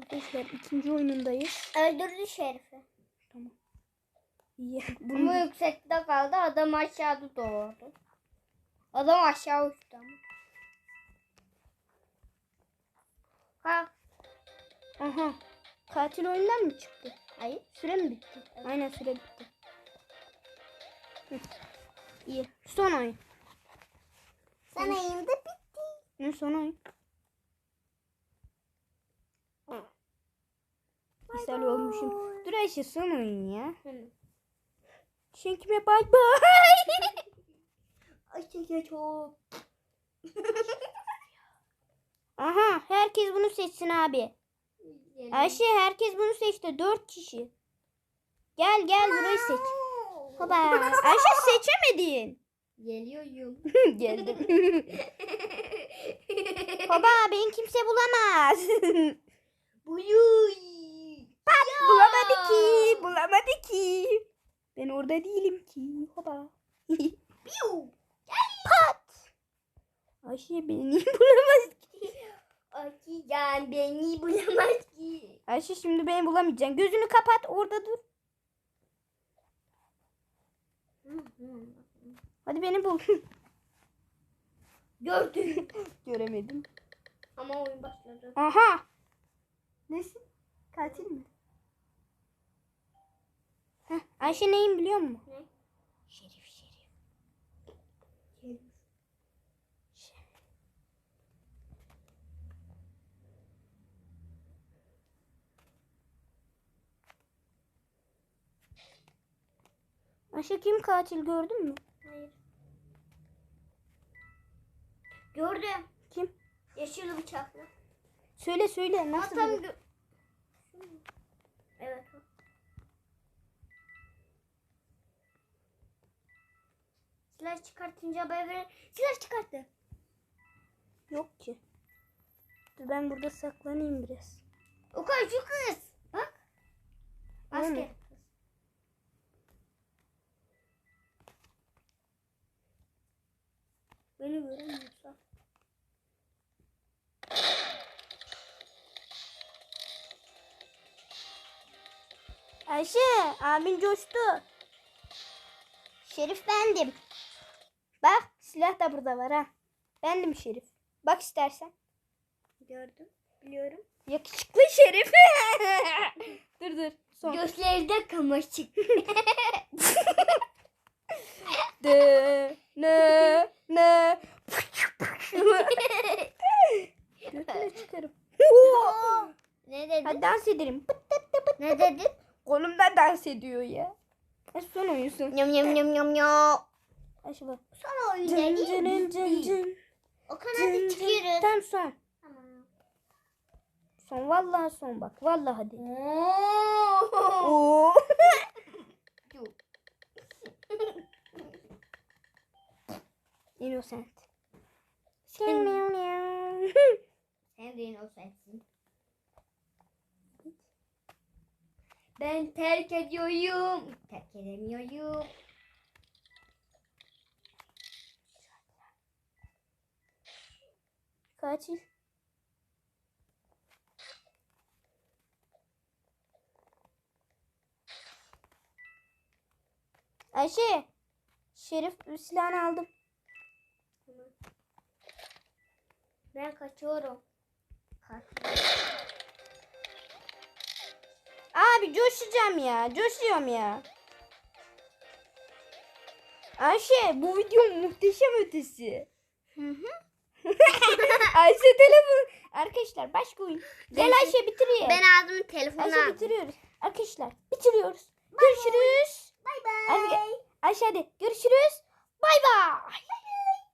Arkadaşlar ikinci oyunundayız. Öldürdü Şerif'i. İyi. Ama Bunu yüksekte kaldı. Adam aşağıda doğdu. Adam aşağı uçtu ama. Ha, Aha. Katil oyundan mı çıktı? hayır. Süre mi bitti? Aynen süre bitti. Hı. İyi. Son oyun. Sana yılda bitti. Ne son oyun? Güzel olmuşum. Dur Ayşe son oyun ya. Şenkime bay bay. Aşağıya çok. Aha herkes bunu seçsin abi. Ayşe herkes bunu seçti. Dört kişi. Gel gel burayı seç. Hoba. Ayşe seçemedin. Geliyorum. Geldim. Hoba beni kimse bulamaz. Buyuy. Bulamadı ki. Bulamadı ki. Ben orada değilim ki. Piu. Pat. Ayşe beni bulamaz ki. Akican beni bulamaz ki. Ayşe şimdi beni bulamayacaksın. Gözünü kapat orada dur. Hadi beni bul. Gördüm. Göremedim. Ama oyun başladı. Aha. Nesin? Katil mi? Ayşe neyim biliyor musun? Ne? Şerif şerif. Ayşe kim katil gördün mü? Hayır. Gördüm. Kim? Yeşil bıçaklı. Söyle söyle nasıl? Gö- Evet. Silah çıkartınca haber. Silah çıkarttı. Yok ki. Dur ben burada saklanayım biraz. O kadar şu kız. Bak. Asker. Beni göremiyorsa. Ayşe abin coştu. Şerif bendim. Bak silah da burada var ha. Bendim Şerif. Bak istersen. Gördüm. Biliyorum. Yakışıklı Şerif. dur dur. Son. Gözleri kamaşık. De, ne, ne. Götüne çıkarım. ne dedin? Hadi dans pıt. Ne dedin? Kolumda dans ediyor ya. E, son oyunsun. Yam yam yam yam yam. Bak. Son oyun Cın cın dediğim cın cın. O Cın da cın. çıkıyoruz. Tamam son. Tamam. Son vallahi son bak. Vallahi hadi. Oo. Innocent. Sen- meow. Sen de o sensin. Ben terk ediyorum. Terk edemiyorum. Katil. Ayşe. Şerif silahını aldım. Ben kaçıyorum. Kaç. Abi coşacağım ya. Coşuyorum ya. Ayşe bu video muhteşem ötesi. Hı hı. Ayşe telefon. Arkadaşlar başka oyun. Gel Ayşe bitiriyor. Ben ağzımı telefona Ayşe bitiriyoruz. Arkadaşlar bitiriyoruz. Görüşürüz. Bay bay. Ayşe, Ayşe hadi görüşürüz. Bay bay.